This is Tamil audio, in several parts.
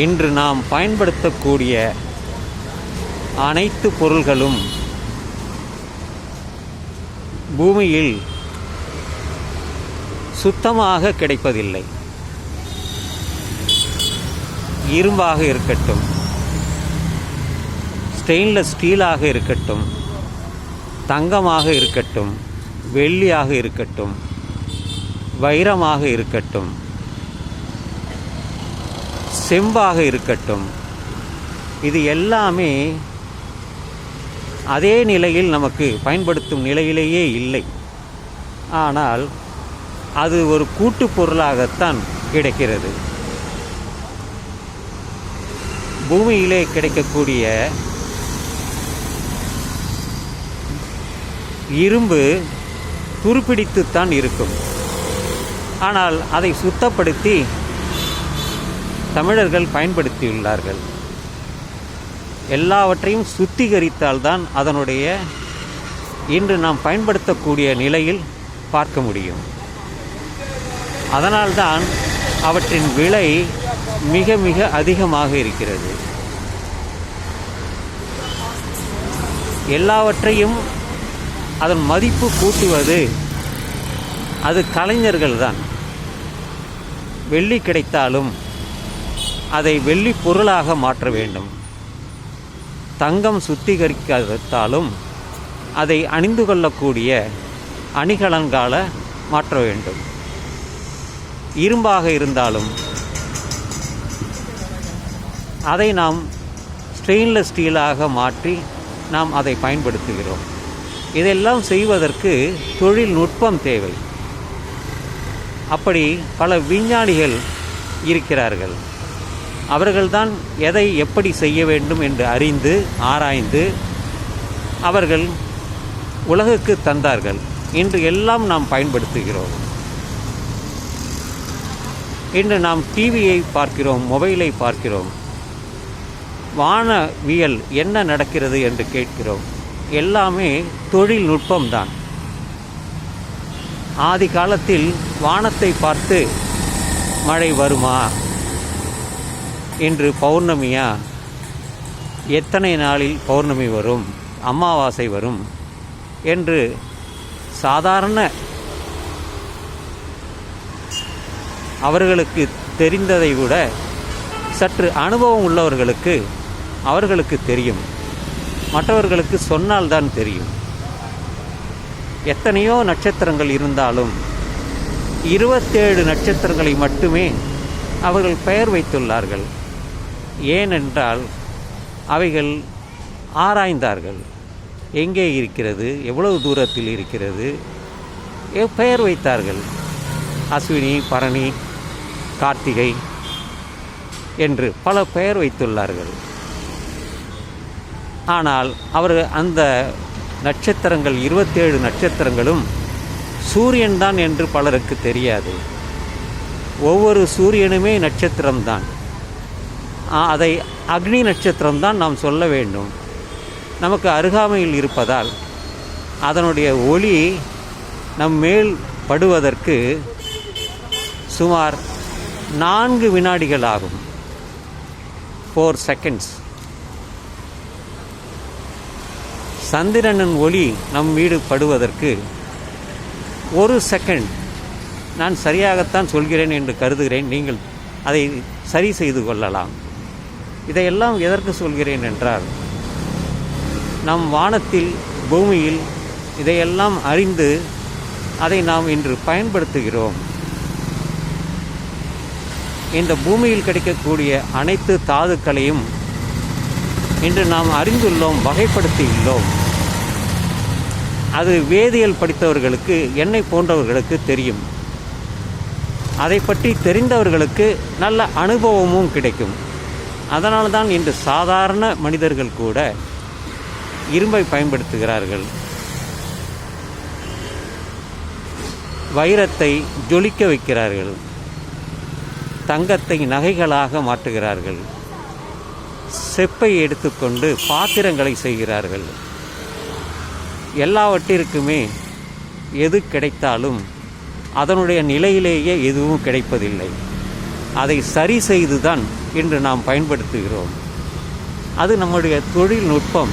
இன்று நாம் பயன்படுத்தக்கூடிய அனைத்து பொருள்களும் பூமியில் சுத்தமாக கிடைப்பதில்லை. இரும்பாக இருக்கட்டும் ஸ்டெயின்லெஸ் ஸ்டீலாக இருக்கட்டும் தங்கமாக இருக்கட்டும் வெள்ளியாக இருக்கட்டும் வைரமாக இருக்கட்டும் செம்பாக இருக்கட்டும். இது எல்லாமே அதே நிலையில் நமக்கு பயன்படுத்தும் நிலையிலேயே இல்லை. ஆனால் அது ஒரு கூட்டு பொருளாகத்தான் கிடைக்கிறது. பூமியிலே கிடைக்கக்கூடிய இரும்பு துருப்பிடித்துத்தான் இருக்கும். ஆனால் அதை சுத்தப்படுத்தி தமிழர்கள் பயன்படுத்தியுள்ளார்கள். எல்லாவற்றையும் சுத்திகரித்தால்தான் அதனுடைய இன்று நாம் பயன்படுத்தக்கூடிய நிலையில் பார்க்க முடியும். அதனால்தான் அவற்றின் விலை மிக மிக அதிகமாக இருக்கிறது. எல்லாவற்றையும் அதன் மதிப்பு கூட்டுவது அது கலைஞர்கள் தான் வெள்ளி கிடைத்தாலும் அதை வெள்ளி பொருளாக மாற்ற வேண்டும். தங்கம் சுத்திகரிக்காதாலும் அதை அணிந்து கொள்ளக்கூடிய அணிகலன்கால மாற்ற வேண்டும். இரும்பாக இருந்தாலும் அதை நாம் ஸ்டெயின்லெஸ் ஸ்டீலாக மாற்றி நாம் அதை பயன்படுத்துகிறோம். இதெல்லாம் செய்வதற்கு தொழில்நுட்பம் தேவை. அப்படி பல விஞ்ஞானிகள் இருக்கிறார்கள். அவர்கள்தான் எதை எப்படி செய்ய வேண்டும் என்று அறிந்து ஆராய்ந்து அவர்கள் உலகுக்கு தந்தார்கள். இன்று எல்லாம் நாம் பயன்படுத்துகிறோம். இன்று நாம் டிவியை பார்க்கிறோம் மொபைலை பார்க்கிறோம். வானவியல் என்ன நடக்கிறது என்று கேட்கிறோம். எல்லாமே தொழில்நுட்பம்தான். ஆதி காலத்தில் வானத்தை பார்த்து மழை வருமா? இன்று பௌர்ணமியா? எத்தனை நாளில் பௌர்ணமி வரும்? அமாவாசை வரும்? என்று சாதாரண அவர்களுக்கு தெரிந்ததை விட சற்று அனுபவம் உள்ளவர்களுக்கு அவர்களுக்கு தெரியும். மற்றவர்களுக்கு சொன்னால்தான் தெரியும். எத்தனையோ நட்சத்திரங்கள் இருந்தாலும் இருபத்தேழு நட்சத்திரங்களை மட்டுமே அவர்கள் பெயர் வைத்துள்ளார்கள். ஏனென்றால் அவைகள் ஆராய்ந்தார்கள். எங்கே இருக்கிறது? எவ்வளவு தூரத்தில் இருக்கிறது? எ- பெயர் வைத்தார்கள். அஸ்வினி பரணி கார்த்திகை என்று பல பெயர் வைத்துள்ளார்கள். ஆனால் அவர் அந்த நட்சத்திரங்கள் இருபத்தேழு நட்சத்திரங்களும் சூரியன்தான் என்று பலருக்கு தெரியாது. ஒவ்வொரு சூரியனுமே நட்சத்திரம்தான். அதை அக்னி நட்சத்திரம்தான் நாம் சொல்ல வேண்டும். நமக்கு அருகாமையில் இருப்பதால் அதனுடைய ஒளி நம் மேல் படுவதற்கு சுமார் நான்கு வினாடிகள் ஆகும் ஃபோர் செகண்ட்ஸ் சந்திரனின் ஒளி நம் வீடு படுவதற்கு ஒரு செகண்ட் நான் சரியாகத்தான் சொல்கிறேன் என்று கருதுகிறேன். நீங்கள் அதை சரி செய்து கொள்ளலாம். இதையெல்லாம் எதற்கு சொல்கிறேன் என்றால் நம் வானத்தில் பூமியில் இதையெல்லாம் அறிந்து அதை நாம் இன்று பயன்படுத்துகிறோம். இந்த பூமியில் கிடைக்கக்கூடிய அனைத்து தாதுக்களையும் இன்று நாம் அறிந்துள்ளோம் வகைப்படுத்தியுள்ளோம் அது வேதியியல் படித்தவர்களுக்கு என்னை போன்றவர்களுக்கு தெரியும். அதை பற்றி தெரிந்தவர்களுக்கு நல்ல அனுபவமும் கிடைக்கும். அதனால தான் இன்று சாதாரண மனிதர்கள் கூட இரும்பை பயன்படுத்துகிறார்கள். வைரத்தை ஜொலிக்க வைக்கிறார்கள். தங்கத்தை நகைகளாக மாற்றுகிறார்கள். செப்பை எடுத்துக்கொண்டு பாத்திரங்களை செய்கிறார்கள். எல்லாவற்றிற்குமே எது கிடைத்தாலும் அதனுடைய நிலையிலேயே எதுவும் கிடைப்பதில்லை. அதை சரி செய்துதான் இன்று நாம் பயன்படுத்துகிறோம். அது நம்முடைய தொழில்நுட்பம்.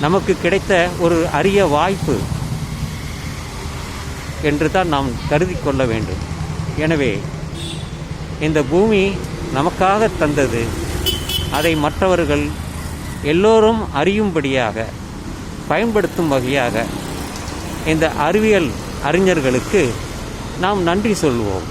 நமக்கு கிடைத்த ஒரு அரிய வாய்ப்பு என்று தான் நாம் கருதி கொள்ள வேண்டும். எனவே இந்த பூமி நமக்காக தந்தது. அதை மற்றவர்கள் எல்லோரும் அறியும்படியாக பயன்படுத்தும் வகையாக இந்த அறிவியல் அறிஞர்களுக்கு நாம் நன்றி சொல்வோம்.